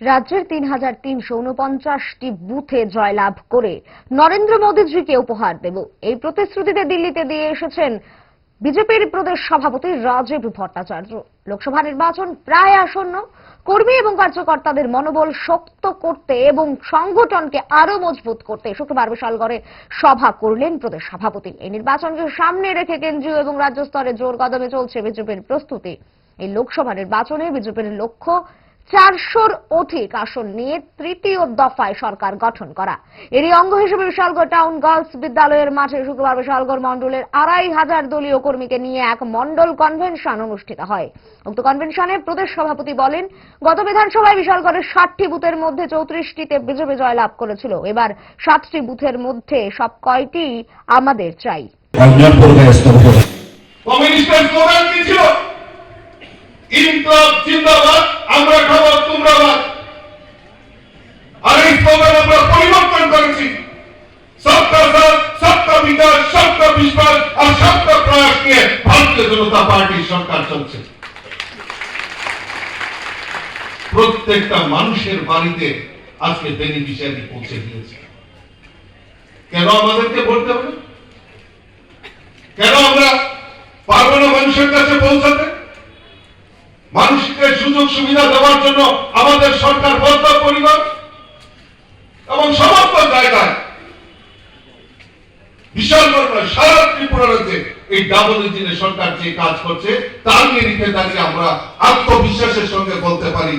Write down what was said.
রাজ্যের তিন হাজার তিনশো উনপঞ্চাশটি বুথে জয়লাভ করে নরেন্দ্র মোদীজিকে উপহার দেব। এই প্রতিশ্রুতিতে দিল্লিতে দিয়ে এসেছেন বিজেপির প্রদেশ সভাপতি রাজীব ভট্টাচার্য। লোকসভা নির্বাচন প্রায় আসন্ন। কর্মী এবং কার্যকর্তাদের মনোবল শক্ত করতে এবং সংগঠনকে আরও মজবুত করতে শুক্রবার বিশালগড়ে সভা করলেন প্রদেশ সভাপতি। এই নির্বাচনকে সামনে রেখে কেন্দ্রীয় এবং রাজ্য স্তরে জোর কদমে চলছে বিজেপির প্রস্তুতি। এই লোকসভা নির্বাচনে বিজেপির লক্ষ্য চারশোর অধিক আসন নিয়ে তৃতীয় দফায় সরকার গঠন করা। এরই অঙ্গ হিসেবে বিশালগড় টাউন গার্লস বিদ্যালয়ের মাঠে শুক্রবার বিশালগড় মণ্ডলের আড়াই হাজার দলীয় কর্মীকে নিয়ে এক মণ্ডল কনভেনশন অনুষ্ঠিত হয়। উক্ত কনভেনশনে প্রদেশ সভাপতি বলেন, গত বিধানসভায় বিশালগড়ের ষাটটি বুথের মধ্যে চৌত্রিশটিতে বিজেপি জয়লাভ করেছিল। এবার সাতটি বুথের মধ্যে সব কয়টি আমাদের চাই। কমিউনিস্টের স্লোগান কি ছিল? ইনকলাব আমরা খাব তোমরা বাদ আর এই স্লোগান আমরা পরিবর্তন করেছি সবকা সাথ সবকা বিকাশ সবকা বিশ্বাস আর সবকা প্রয়াস নিয়ে ভারতীয় জনতা পার্টির সরকার চলছে। প্রত্যেকটা মানুষের বাড়িতে আজকে বেনিফিশিয়ারি পৌঁছে দিয়েছে। কেন আমাদেরকে ভোট দেবে কেন আমরা পারব না মানুষের কাছে পৌঁছাতে? মানুষকে সুযোগ সুবিধা দেওয়ার জন্য আমাদের সরকার বদ্ধ পরিবার সারা ত্রিপুরা রয়েছে এই ডাবল সরকার যে কাজ করছে তার নিরিখে আমরা আত্মবিশ্বাসের সঙ্গে বলতে পারি।